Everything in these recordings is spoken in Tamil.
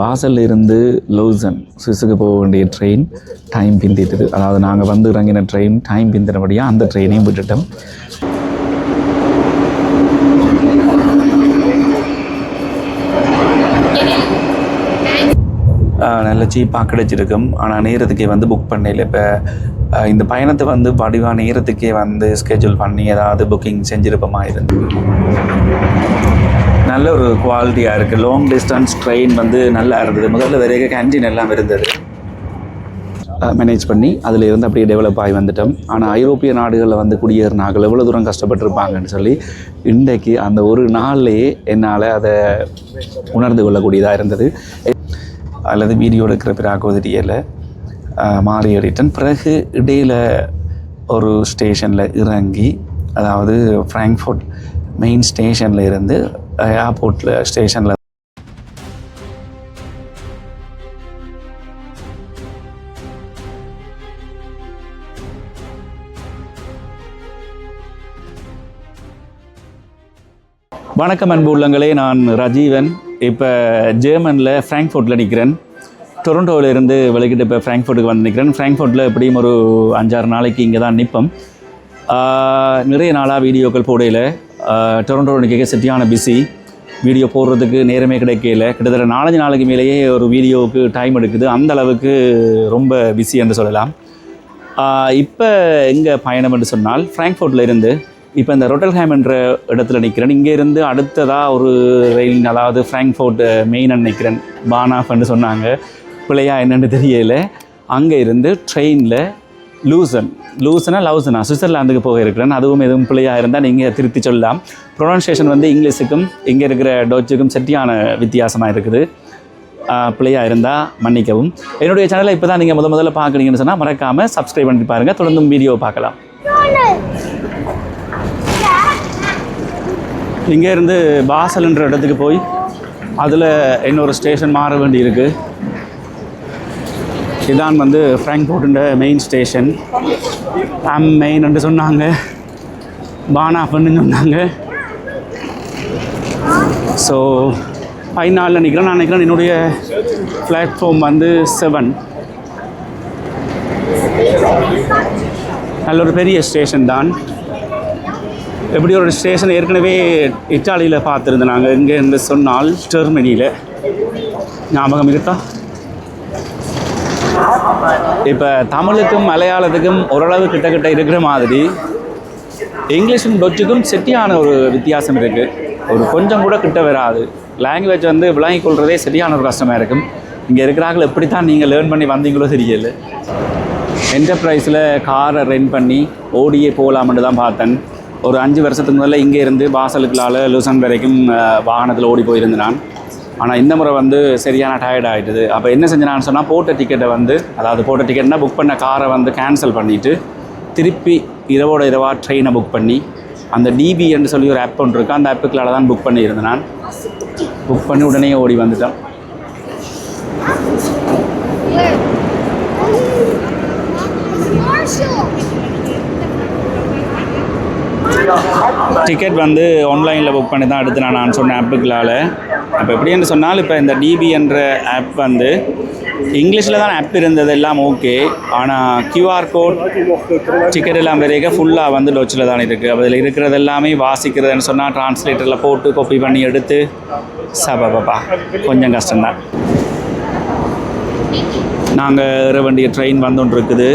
பாசல்ல இருந்து லூசன் சுவிஸுக்கு போக வேண்டிய ட்ரெயின் டைம் பிந்திட்டது. அதாவது நாங்கள் வந்து இறங்கின ட்ரெயின் டைம் பிந்தினபடியாக அந்த ட்ரெயினையும் விட்டுட்டோம். நல்ல சீப்பாக கிடைச்சிருக்கும். ஆனால் நேரத்துக்கே வந்து புக் பண்ணல இப்போ இந்த பயணத்தை வந்து வடிவாக நேரத்துக்கே வந்து ஸ்கெட்யூல் பண்ணி ஏதாவது புக்கிங் செஞ்சிருப்போமா இருந்து. நல்ல ஒரு குவாலிட்டியாக இருக்குது லாங் டிஸ்டன்ஸ் ட்ரெயின் வந்து நல்லா இருந்தது. முதல்ல வரைக்கும் கேன்டீன் எல்லாம் இருந்தது. மேனேஜ் பண்ணி அதில் இருந்து அப்படியே டெவலப் ஆகி வந்துட்டோம். ஆனால் ஐரோப்பிய நாடுகளில் வந்து குடியேறினார்கள். எவ்வளோ தூரம் கஷ்டப்பட்டிருப்பாங்கன்னு சொல்லி இன்றைக்கு அந்த ஒரு நாள்லேயே என்னால் அதை உணர்ந்து கொள்ளக்கூடியதாக இருந்தது. அல்லது வீடியோ எடுக்கிற பிறாக்கோ தெரியலை மாறி ஏறிட்டேன். பிறகு இடையில் ஒரு ஸ்டேஷனில் இறங்கி அதாவது ஃப்ராங்க்ஃபோர்ட் மெயின் ஸ்டேஷனில் இருந்து ஏர்போர்ட்டில் ஸ்டேஷனில் வணக்கம் அன்பு உள்ளங்களே. நான் ரஜீவன். இப்போ ஜெர்மனில் ஃப்ராங்க்ஃபோர்ட்டில் நிற்கிறேன் டொரண்டோவிலேருந்து விலகிட்டு இப்போ ஃப்ராங்க்ஃபோர்ட்டுக்கு வந்து நிற்கிறேன் ஃப்ராங்க்ஃபோர்ட்டில் எப்படியும் ஒரு அஞ்சாறு நாளைக்கு இங்கே தான் நிற்போம் நிறைய நாளாக வீடியோக்கள் போடையில் டொரண்டோ நிற்க செட்டியான பிஸி வீடியோ போடுறதுக்கு நேரமே கிடைக்கல. கிட்டத்தட்ட நாலஞ்சு நாளைக்கு மேலேயே ஒரு வீடியோவுக்கு டைம் எடுக்குது. அந்த அளவுக்கு ரொம்ப பிஸி என்று சொல்லலாம். இப்போ எங்கே பயணம் என்று சொன்னால் ஃப்ராங்க்ஃபோர்ட்டில் இருந்து இப்போ இந்த ரொட்டல்ஹேம் என்ற இடத்துல நிற்கிறேன் இங்கே இருந்து அடுத்ததாக ஒரு ரயில் அதாவது ஃப்ராங்க்ஃபோர்ட் மெயின் நிற்கிறேன் பானாஃப்னு சொன்னாங்க. பிள்ளையா என்னன்னு தெரியலை. அங்கே இருந்து ட்ரெயினில் லூசன். லூசனா லவுசனா சுவிட்சர்லாந்துக்கு போக இருக்கிறேன் அதுவும் எதுவும் பிள்ளையாக இருந்தால் நீங்கள் திருத்தி சொல்லலாம். ப்ரொனன்சியேஷன் வந்து இங்கிலீஷுக்கும் இங்கே இருக்கிற டோச்சுக்கும் செட்டியான வித்தியாசமாக இருக்குது. பிள்ளையாக இருந்தால் மன்னிக்கவும். என்னுடைய சேனலை இப்போ தான் நீங்கள் முத முதல்ல பார்க்குறீங்கன்னு சொன்னால் மறக்காமல் சப்ஸ்கிரைப் பண்ணி பாருங்கள் தொடர்ந்தும் வீடியோ பார்க்கலாம். இங்கேருந்து பாசல்ன்ற இடத்துக்கு போய் அதில் இன்னொரு ஸ்டேஷன் மாற வேண்டி இருக்குது இதான் வந்து ஃப்ராங்க்ஃபோர்ட்டுன்ற மெயின் ஸ்டேஷன் ஆம் மெயின் என்று சொன்னாங்க. பானாஃப்னு சொன்னாங்க. ஸோ பதினாலில் நிற்கிறேன் நான் நினைக்கிறேன் என்னுடைய பிளாட்ஃபார்ம் வந்து செவன் நல்ல ஒரு பெரிய ஸ்டேஷன் தான். எப்படி ஒரு ஸ்டேஷன் ஏற்கனவே இட்டாலியில் பார்த்துருந்தேன் நாங்கள் இங்கே இருந்து சொன்னால் ஜெர்மனியில் ஞாபகம் இருக்கா? இப்போ தமிழுக்கும் மலையாளத்துக்கும் ஓரளவு கிட்ட கிட்ட இருக்கிற மாதிரி இங்கிலீஷும் டொச்சுக்கும் செட்டியான ஒரு வித்தியாசம் இருக்குது ஒரு கொஞ்சம் கூட கிட்ட வராது. லாங்குவேஜ் வந்து விளங்கிக் கொள்கிறதே சரியான ஒரு கஷ்டமாக இருக்கும். இங்கே இருக்கிறாங்களே எப்படி தான் நீங்கள் லேர்ன் பண்ணி வந்தீங்களோ தெரியல. என்டர்பிரைஸில் காரை ரெண்ட் பண்ணி ஓடியே போகலாம்னு தான் பார்த்தேன். ஒரு அஞ்சு வருஷத்துக்கு முதல்ல இங்கே இருந்து வாசலுக்குள்ளால் லூசன் வரைக்கும் வாகனத்தில் ஓடி போயிருந்தேன். நான் ஆனால் இந்த முறை வந்து சரியான டயர்ட் ஆகிடுது அப்போ என்ன செஞ்சேன்னு சொன்னால் போட்ட டிக்கெட்டை வந்து அதாவது போட்ட டிக்கெட்னா புக் பண்ண காரை வந்து கேன்சல் பண்ணிவிட்டு திருப்பி இரவோட இரவாக ட்ரெயினை புக் பண்ணி அந்த டிபின்னு சொல்லி ஒரு ஆப் ஒன்று இருக்குது அந்த ஆப்புக்களால் தான் புக் பண்ணியிருந்தேன். நான் புக் பண்ணி உடனே ஓடி வந்துட்டேன். டிக்கெட் வந்து ஆன்லைனில் புக் பண்ணி தான் எடுத்து நான் நான் சொன்ன ஆப்புக்களால் அப்போ எப்படின்னு சொன்னால் இப்போ இந்த டிபி என்ற ஆப் வந்து இங்கிலீஷில் தான் ஆப் இருந்தது எல்லாம் ஓகே ஆனால் கியூஆர் கோட் டிக்கெட் எல்லாம் வரைக்க ஃபுல்லாக வந்து டொச்சில் தான் இருக்குது அதில் இருக்கிறது எல்லாமே வாசிக்கிறதுன்னு சொன்னால் டிரான்ஸ்லேட்டரில் போட்டு காப்பி பண்ணி எடுத்து சபாபா கொஞ்சம் கஷ்டம்தான். நாங்கள் ஏற வேண்டிய ட்ரெயின் வந்துட்டு இருக்குது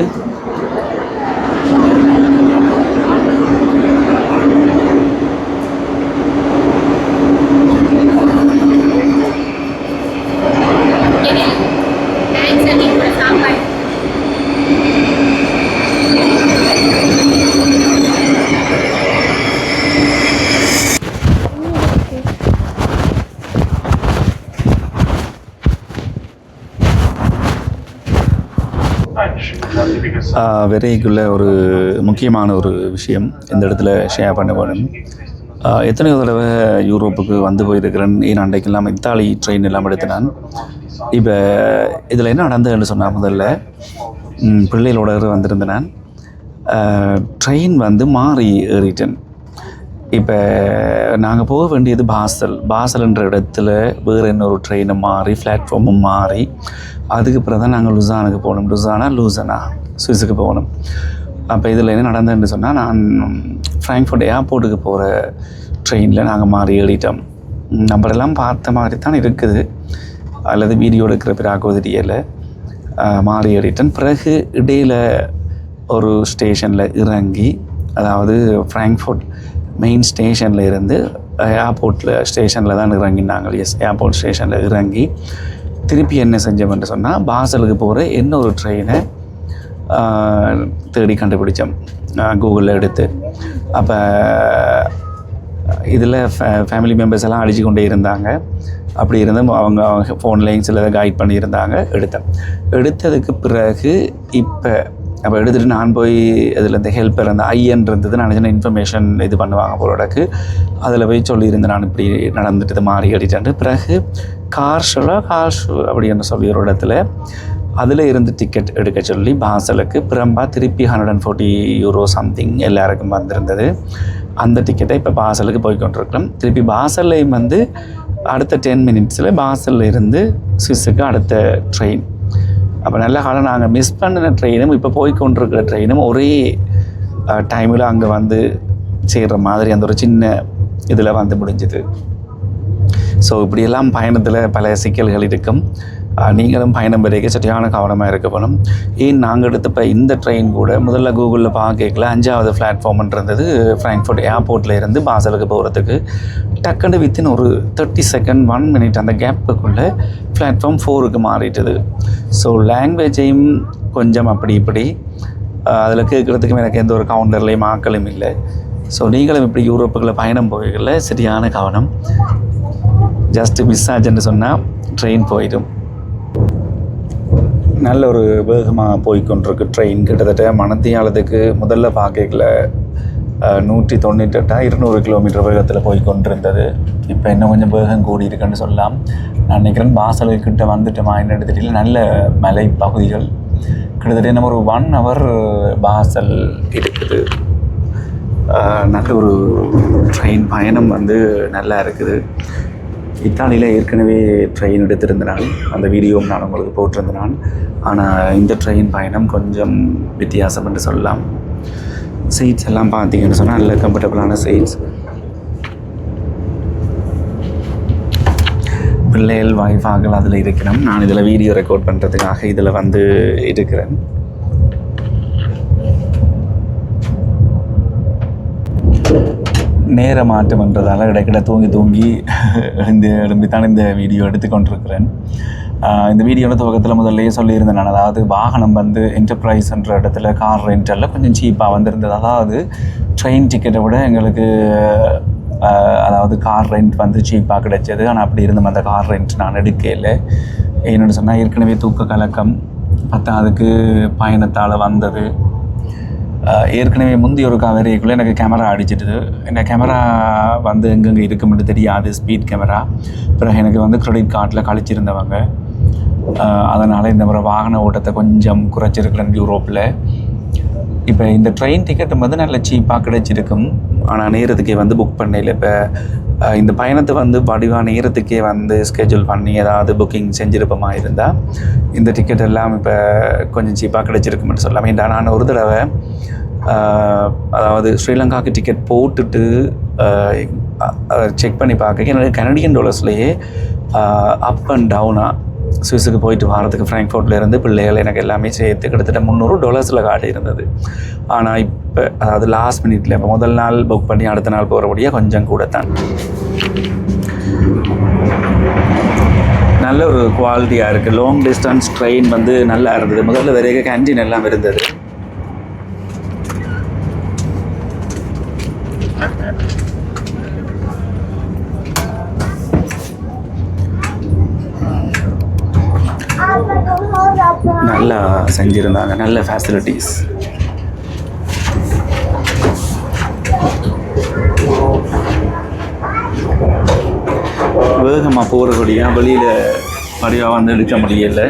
விரைக்குள்ள ஒரு முக்கியமான ஒரு விஷயம் இந்த இடத்துல ஷேர் பண்ண வேணும். எத்தனையோ தடவை யூரோப்புக்கு வந்து போயிருக்கிறேன். ஏன் அன்றைக்கெல்லாம் இத்தாலி ட்ரெயின் எல்லாம் எடுத்து நான் இப்போ இதில் என்ன நடந்ததுன்னு சொன்னால் முதல்ல பிள்ளைகளோட வந்திருந்தேன். நான் ட்ரெயின் வந்து மாறி ஏறிட்டேன். இப்போ நாங்கள் போக வேண்டியது பாசல். பாசல்ன்ற இடத்துல வேறு இன்னொரு ட்ரெயினை மாறி பிளாட்ஃபார்மும் மாறி அதுக்கு பிறகு தான் நாங்கள் லுசானுக்கு போகணும் லுசானா லூசனா. சுவிஸுக்கு போகணும். அப்போ இதில் என்ன நடந்ததுன்னு சொன்னால் நான் ஃப்ராங்க்ஃபர்ட் ஏர்போர்ட்டுக்கு போகிற ட்ரெயினில் நாங்கள் மாறி ஏறிட்டோம். நம்மளெல்லாம் பார்த்த மாதிரி தான் இருக்குது. அல்லது வீடியோ எடுக்கிற பிறாக்கோ தெரியலை. மாறி ஏறிட்டேன். பிறகு இடையில் ஒரு ஸ்டேஷனில் இறங்கி அதாவது ஃப்ராங்க்ஃபோர்ட் மெயின் ஸ்டேஷனில் இருந்து ஏர்போர்ட்டில் ஸ்டேஷனில் தான் இறங்கினாங்க. எஸ் ஏர்போர்ட் ஸ்டேஷனில் இறங்கி திருப்பி என்ன செஞ்சோம்னு சொன்னால் பாசலுக்கு போகிற இன்னொரு ட்ரெயினை தேடி கண்டுபிடிச்சோம் கூகுளில் எடுத்து அப்போ இதில் ஃபேமிலி மெம்பர்ஸ் எல்லாம் அடித்து கொண்டே இருந்தாங்க அப்படி இருந்தும் அவங்க அவங்க ஃபோன்லேயும் சில கைட் பண்ணியிருந்தாங்க எடுத்தேன் எடுத்ததுக்கு பிறகு இப்போ அப்போ எடுத்துகிட்டு நான் போய் அதில் இந்த ஹெல்ப்பர் அந்த ஐஎன் இருந்தது நான் சின்ன இன்ஃபர்மேஷன் இது பண்ணுவாங்க போலடக்கு அதில் போய் சொல்லியிருந்தேன் நான் இப்படி நடந்துட்டு மாறி அடிட்டான்ட்டு பிறகு கார் ஷோலா கார் ஷோ அப்படின்னு சொல்லி ஒரு இடத்துல அதில் இருந்து டிக்கெட் எடுக்க சொல்லி பாசலுக்கு பிரம்பா திருப்பி hundred and forty euro something எல்லாருக்கும் வந்திருந்தது. அந்த டிக்கெட்டை இப்போ பாசலுக்கு போய் கொண்டிருக்கிறோம். திருப்பி பாசல்லையும் வந்து அடுத்த டென் மினிட்ஸில் பாசல்ல இருந்து சுவிஸுக்கு அடுத்த ட்ரெயின் அப்போ நல்ல காலம் நாங்கள் மிஸ் பண்ணின ட்ரெயினும் இப்போ போய் கொண்டிருக்கிற ட்ரெயினும் ஒரே டைமில் அங்கே வந்து சேர்கிற மாதிரி அந்த ஒரு சின்ன இதில் வந்து முடிஞ்சுது. ஸோ இப்படியெல்லாம் பயணத்தில் பல சிக்கல்கள் இருக்கும். நீங்களும் பயணம் வரைக்கும் சரியான கவனமாக இருக்க வேணும். ஏன் நாங்கள் எடுத்தப்ப இந்த ட்ரெயின் கூட முதல்ல கூகுளில் பார்க்கல அஞ்சாவது பிளாட்ஃபார்ம்னு இருந்தது ஃப்ராங்க்ஃபர்ட் ஏர்போர்ட்டில் இருந்து பாசலுக்கு போகிறதுக்கு டக்குன்னு வித்தின் ஒரு தேர்ட்டி செகண்ட் ஒன் மினிட் அந்த கேப்புக்குள்ளே பிளாட்ஃபார்ம் ஃபோருக்கு மாறிட்டது. ஸோ லாங்குவேஜையும் கொஞ்சம் அப்படி இப்படி. அதில் கேட்குறதுக்கும் எனக்கு எந்த ஒரு கவுண்டர்லேயும் ஆக்களும் இல்லை. ஸோ நீங்களும் இப்படி யூரோப்புக்குள்ளே பயணம் போகல சரியான கவனம். ஜஸ்ட்டு மிஸ் ஆச்சுன்னு சொன்னால் ட்ரெயின் போயிடும். நல்ல ஒரு வேகமாக போய்க்கொண்டிருக்கு ட்ரெயின் கிட்டத்தட்ட மணத்தியாலத்துக்கு முதல்ல பார்க்கல நூற்றி தொண்ணூற்றெட்டா இருநூறு கிலோமீட்டர் வேகத்தில் போய் கொண்டிருந்தது இப்போ இன்னும் கொஞ்சம் வேகம் கூடி இருக்குன்னு சொல்லலாம். நான் நினைக்கிறேன் பாசலுக்கு கிட்ட வந்துட்டோமா என்ன தெரியல. நல்ல மலை பகுதிகள். கிட்டத்தட்ட நம்ம ஒரு ஒன் ஹவர் பாசல் இருக்குது. நல்ல ஒரு ட்ரெயின் பயணம் வந்து நல்லா இருக்குது. இத்தாலியில் ஏற்கனவே ட்ரெயின் எடுத்திருந்தேன் அந்த வீடியோவும் நான் உங்களுக்கு போட்டிருந்தேன் நான் ஆனால் இந்த ட்ரெயின் பயணம் கொஞ்சம் வித்தியாசம் என்று சொல்லலாம். சீட்ஸ் எல்லாம் பார்த்தீங்கன்னு சொன்னால் நல்ல கம்ஃபர்டபுளான சீட்ஸ் பிள்ளைகள் வாய்ஃபாகல் அதில் இருக்கிறோம் நான் இதில் வீடியோ ரெக்கார்ட் பண்ணுறதுக்காக இதில் வந்து இருக்கிறேன். நேர மாற்றம்ன்றதால் இடைக்கிட தூங்கி தூங்கி எழுந்து எழும்பித்தான் இந்த வீடியோ எடுத்துக்கொண்டிருக்கிறேன். இந்த வீடியோட துவக்கத்தில் முதல்லயே சொல்லியிருந்தேன் நான் அதாவது வாகனம் வந்து என்டர்பிரைஸ்ன்ற இடத்துல கார் ரெண்டலில் கொஞ்சம் சீப்பாக வந்திருந்தது. அதாவது ட்ரெயின் டிக்கெட்டை விட எங்களுக்கு அதாவது கார் ரெண்ட் வந்து சீப்பாக கிடைச்சது. ஆனால் அப்படி இருந்தும் அந்த கார் ரெண்ட் நான் எடுக்கல. என்னென்னு சொன்னால் ஏற்கனவே தூக்க கலக்கம் பத்தாவதுக்கு பயணத்தால் வந்தது. ஏற்கனவே முந்தி ஒரு கவரைக்குள்ளே எனக்கு கேமரா அடிச்சிடுது என்ன கேமரா வந்து எங்கெங்கே இருக்குமென்று தெரியாது ஸ்பீட் கேமரா பிறகு எனக்கு வந்து க்ரெடிட் கார்டில் கழிச்சிருந்தவங்க. அதனால் இந்த முறை வாகன ஓட்டத்தை கொஞ்சம் குறைச்சிருக்கிறேன் யூரோப்பில். இப்போ இந்த ட்ரெயின் டிக்கெட்டும் வந்து நல்ல சீப்பாக கிடைச்சிருக்கும். ஆனால் நேரத்துக்கே வந்து புக் பண்ணல இப்போ. இந்த பயணத்தை வந்து வடிவாக நேரத்துக்கே வந்து ஸ்கெட்யூல் பண்ணி ஏதாவது புக்கிங் செஞ்சிருப்போமா இருந்தால் இந்த டிக்கெட் எல்லாம் இப்போ கொஞ்சம் சீப்பாக கிடைச்சிருக்கும்னு சொல்லலாம் ஏன்டா நான் ஒரு தடவை அதாவது ஸ்ரீலங்காவுக்கு டிக்கெட் போட்டுட்டு செக் பண்ணி பார்க்க. எனக்கு கனடியன் டாலர்ஸ்லேயே அப் அண்ட் டவுனாக சுவிஸுக்கு போயிட்டு வரதுக்கு ஃப்ராங்க்ஃபோர்ட்டில் இருந்து பிள்ளைகள் எனக்கு எல்லாமே சேர்த்து கிட்டத்தட்ட முந்நூறு டாலர்ஸில் காட்டி இருந்தது ஆனால் இப்போ அதாவது லாஸ்ட் மினிட்ல இப்போ முதல் நாள் புக் பண்ணி அடுத்த நாள் போகிறபடியாக கொஞ்சம் கூட தான் நல்ல ஒரு குவாலிட்டியாக இருக்குது லாங் டிஸ்டன்ஸ் ட்ரெயின் வந்து நல்லா இருந்தது. முதல்ல வரைக்கும் கேன்டீன் எல்லாம் இருந்தது. நல்லா செஞ்சுருந்தாங்க. நல்ல ஃபெசிலிட்டிஸ் வேகமாக போகிறக்கூடிய வெளியில் வடிவாக வந்து எடுக்க முடியல.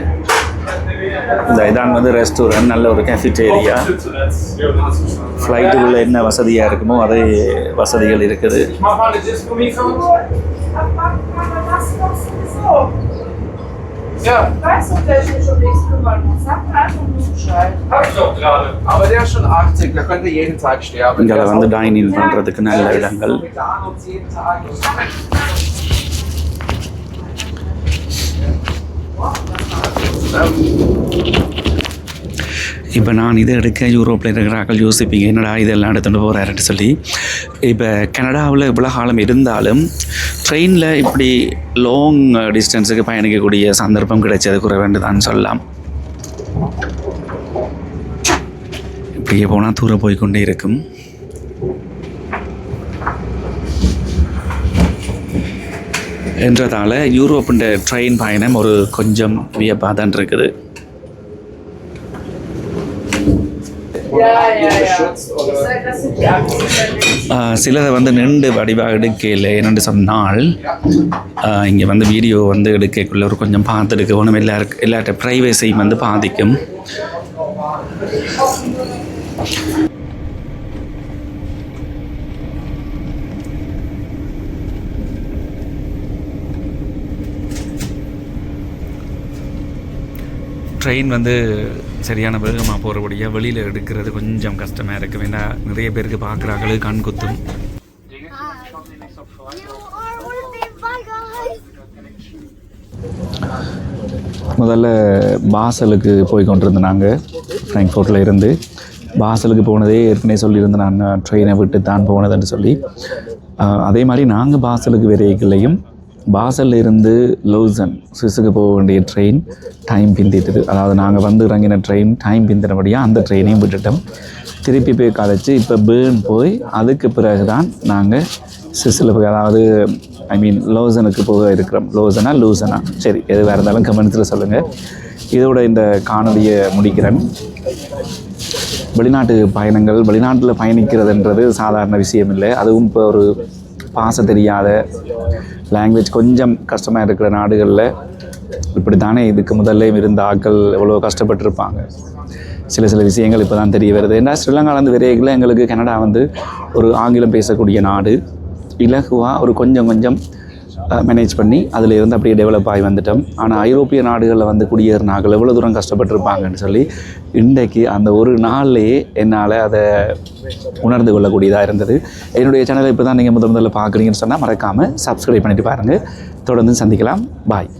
இந்த இதான் வந்து ரெஸ்டாரண்ட் நல்ல ஒரு கேஃபிட்டேரியா ஃப்ளைட்டுக்குள்ளே என்ன வசதியாக இருக்குமோ அதே வசதிகள் இருக்குது. Ja, Weißt du, wer sich schon nichts kümmern muss? Sag mir einfach nur Bescheid. hab ich doch gerade. Aber der ist schon 80, der könnte jeden Tag sterben. இங்கே Der ist வந்து auch- டைன் இன் பண்ணுறதுக்கு நல்ல இடங்கள் jeden Tag. இப்போ நான் இதை எடுக்க யூரோப்பில் இருக்கிறார்கள் யோசிப்பீங்க என்னடா இதெல்லாம் எடுத்துகிட்டு போகிறாருன்னு சொல்லி. இப்போ கனடாவில் இவ்வளோ காலம் இருந்தாலும் ட்ரெயினில் இப்படி லாங் டிஸ்டன்ஸுக்கு பயணிக்கக்கூடிய சந்தர்ப்பம் கிடைச்சது குறை தான் சொல்லலாம். இப்படியே போனால் தூரம் போய்க்கொண்டே இருக்கும். என்றதால் யூரோப்புன்ற ட்ரெயின் பயணம் ஒரு கொஞ்சம் வியப்பாக தான் இருக்குது Ja, ja, ja. Geschützt Ich oder? sag, das sind die Angst. ஆஹ் சிலதை வந்து நின்று வடிவாக எடுக்கல என்னென்னு சொன்னால் இங்கே வந்து வீடியோ வந்து எடுக்கக்குள்ள ஒரு கொஞ்சம் பார்த்து எடுக்க ஒன்றும் எல்லாருக்கு எல்லாட்ட ப்ரைவேசியும் வந்து பாதிக்கும். ட்ரெயின் வந்து சரியான வேகமாக போகிறபடியாக வெளியில் எடுக்கிறது கொஞ்சம் கஷ்டமாக இருக்குது வேண்டா நிறைய பேருக்கு பார்க்குறாங்களே கண் குத்தும். முதல்ல பாசலுக்கு போய் கொண்டிருந்தோம் நாங்கள் ஃப்ராங்க்ஃபோர்ட்டில் இருந்து. பாசலுக்கு போனதே ஏற்கனவே சொல்லியிருந்தேன் நான் ட்ரெயினை விட்டு தான் போனதுன்னு சொல்லி. அதே மாதிரி நாங்கள் பாசலுக்கு விரைகளையும் பாசல்ல இருந்து லூசன் சுவிஸுக்கு போக வேண்டிய ட்ரெயின் டைம் பிந்திட்டது. அதாவது நாங்கள் வந்து இறங்கின ட்ரெயின் டைம் பிந்தினபடியாக அந்த ட்ரெயினையும் விட்டுட்டோம். திருப்பி போய் கதைச்சு இப்போ பேர்ன் போய் அதுக்கு பிறகு தான் நாங்கள் சுவிஸில் போய் அதாவது ஐ மீன் லோசனுக்கு போக இருக்கிறோம். லோசனா லூசனா? சரி எதுவாக இருந்தாலும் கமெண்ட்ஸில் சொல்லுங்கள் இதோட இந்த காணொலியை முடிக்கிறேன். வெளிநாட்டு பயணங்கள் வெளிநாட்டில் பயணிக்கிறதுன்றது சாதாரண விஷயம் இல்லை அதுவும் இப்போ ஒரு பாச தெரியாத லாங்குவேஜ் கொஞ்சம் கஷ்டமாக இருக்கிற நாடுகளில் இப்படி தானே இதுக்கு முதல்ல இருந்த ஆட்கள் எவ்வளோ கஷ்டப்பட்டிருப்பாங்க. சில சில விஷயங்கள் இப்போ தான் தெரிய வருது. ஏன்னா ஸ்ரீலங்காலேருந்து விரைவில் எங்களுக்கு கனடா வந்து ஒரு ஆங்கிலம் பேசக்கூடிய நாடு இலகுவாக ஒரு கொஞ்சம் கொஞ்சம் மேனேஜ் பண்ணி அதில் இருந்து அப்படியே டெவலப் ஆகி வந்துட்டோம். ஆனால் ஐரோப்பிய நாடுகளில் வந்து குடியேறினார்கள். எவ்வளோ தூரம் கஷ்டப்பட்டிருப்பாங்கன்னு சொல்லி இன்றைக்கு அந்த ஒரு நாள்லேயே என்னால் அதை உணர்ந்து கொள்ளக்கூடியதாக இருந்தது. என்னுடைய சேனலை இப்போ தான் நீங்கள் முதல் முதல்ல பார்க்குறீங்கன்னு சொன்னால் மறக்காமல் சப்ஸ்கிரைப் பண்ணிவிட்டு பாருங்கள் தொடர்ந்து சந்திக்கலாம். பாய்